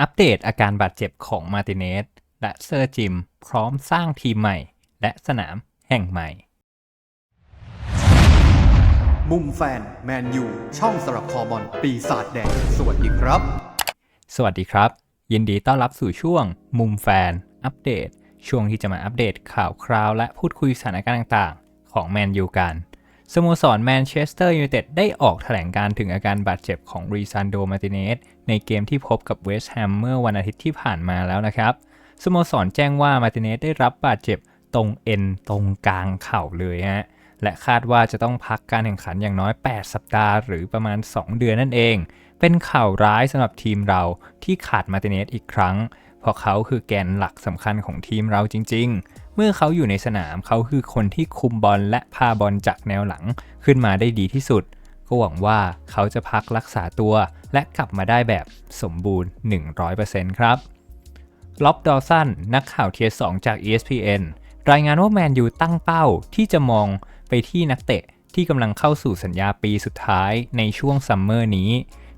อัปเดตอาการบาดเจ็บของมาร์ติเนสและเซอร์จิม พร้อมสร้างทีมใหม่ และสนามแห่งใหม่ มุมแฟน แมนยู ช่องสำหรับคอบอลปีศาจแดง สวัสดีครับ สวัสดีครับ ยินดีต้อนรับสู่ช่วง มุมแฟน อัปเดต ช่วงที่จะมาอัปเดตข่าวคราวและพูดคุยสถานการณ์ต่าง ๆ ของแมนยูกัน สโมสรแมนเชสเตอร์ยูไนเต็ดได้ออกแถลงการถึงอาการบาดเจ็บของรีซานโดมาติเนสในเกมที่พบกับเวสต์แฮมเมื่อวันอาทิตย์ที่ผ่านมาแล้วนะครับ สโมสรแจ้งว่ามาติเนสได้รับบาดเจ็บตรงเอ็นตรงกลางเข่าเลยฮะ และคาดว่าจะต้องพักการแข่งขันอย่างน้อย 8 สัปดาห์ หรือประมาณ 2 เดือนนั่นเอง เป็นข่าวร้ายสำหรับทีมเราที่ขาดมาติเนสอีกครั้ง เพราะเขาคือแกนหลักสำคัญของทีมเราจริง ๆ เมื่อเขาอยู่ในสนามเขาคือคนที่คุมบอลและพาบอลจากแนวหลังขึ้นมาได้ดีที่สุด ก็หวังว่าเขาจะพักรักษาตัว และกลับมาได้แบบสมบูรณ์ 100%ครับล็อบดอสันนักข่าวเทียร์2จาก ESPN รายงานว่าแมนยูตั้งเป้าที่จะมองไปที่นักเตะที่กำลังเข้าสู่สัญญาปีสุดท้ายในช่วงซัมเมอร์นี้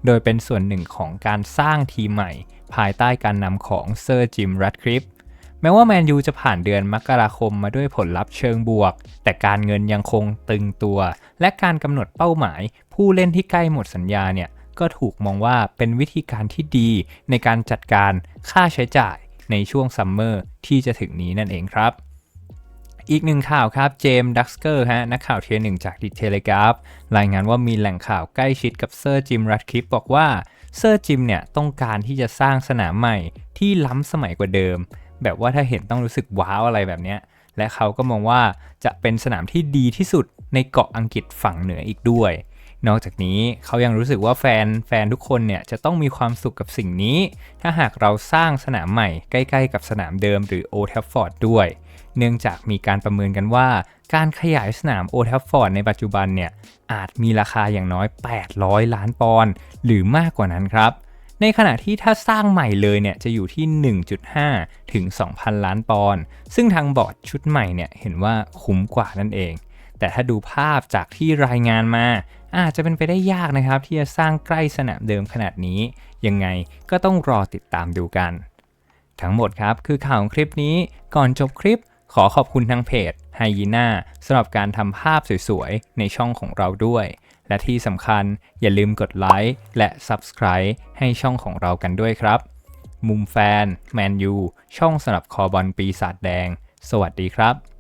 โดยเป็นส่วนหนึ่งของการสร้างทีมใหม่ ภายใต้การนำของเซอร์จิมรัดคริป แม้ว่าแมนยูจะผ่านเดือนมกราคมมาด้วยผลลัพธ์เชิงบวก แต่การเงินยังคงตึงตัว และการกำหนดเป้าหมาย ผู้เล่นที่ใกล้หมดสัญญาเนี่ยก็ถูกมองว่าเป็นวิธีการที่ดีในการจัดการค่าใช้จ่ายในช่วงซัมเมอร์ที่จะถึงนี้นั่นเองครับ อีกหนึ่งข่าวครับ เจมส์ดักสเกอร์ฮะนักข่าวเทียร์หนึ่งจากดิเทเลกราฟรายงานว่ามีแหล่งข่าวใกล้ชิดกับเซอร์จิมรัดคลิปบอกว่าเซอร์จิมเนี่ยต้องการที่จะสร้างสนามใหม่ที่ล้ำสมัยกว่าเดิม แบบว่าถ้าเห็นต้องรู้สึกว้าวอะไรแบบเนี้ยและเขาก็มองว่าจะเป็นสนามที่ดีที่สุดในเกาะอังกฤษฝั่งเหนืออีกด้วย นอกจากนี้เขายังรู้สึกว่าแฟนแฟนทุกคนเนี่ยจะต้องมีความสุขกับสิ่งนี้ ถ้าหากเราสร้างสนามใหม่ใกล้ๆ กับสนามเดิมหรือโอทัฟฟอร์ดด้วย เนื่องจากมีการประเมินกันว่า การขยายสนามโอทัฟฟอร์ดในปัจจุบันเนี่ยอาจมีราคาอย่างน้อย 800 ล้านปอนด์หรือมากกว่านั้นครับ ในขณะที่ถ้าสร้างใหม่เลยเนี่ยจะอยู่ที่ 1.5 ถึง 2,000 ล้านปอนด์ซึ่งทางบอร์ดชุดใหม่เนี่ยเห็นว่าคุ้มกว่านั่นเอง แต่ถ้าดูภาพจากที่รายงานมา อาจจะเป็นไปได้ยากนะครับ ที่จะสร้างใกล้สนามเดิมขนาดนี้ ยังไงก็ต้องรอติดตามดูกัน ทั้งหมดครับคือข่าวของคลิปนี้ก่อนจบคลิปขอขอบคุณทางเพจไฮยีน่าสำหรับการทำภาพสวยๆ ในช่องของเราด้วย และที่สำคัญอย่าลืมกดไลค์และ Subscribe ให้ช่องของเรากันด้วยครับ มุมแฟน แมนยู ช่องสนับคอบอลปีศาจแดง สวัสดีครับ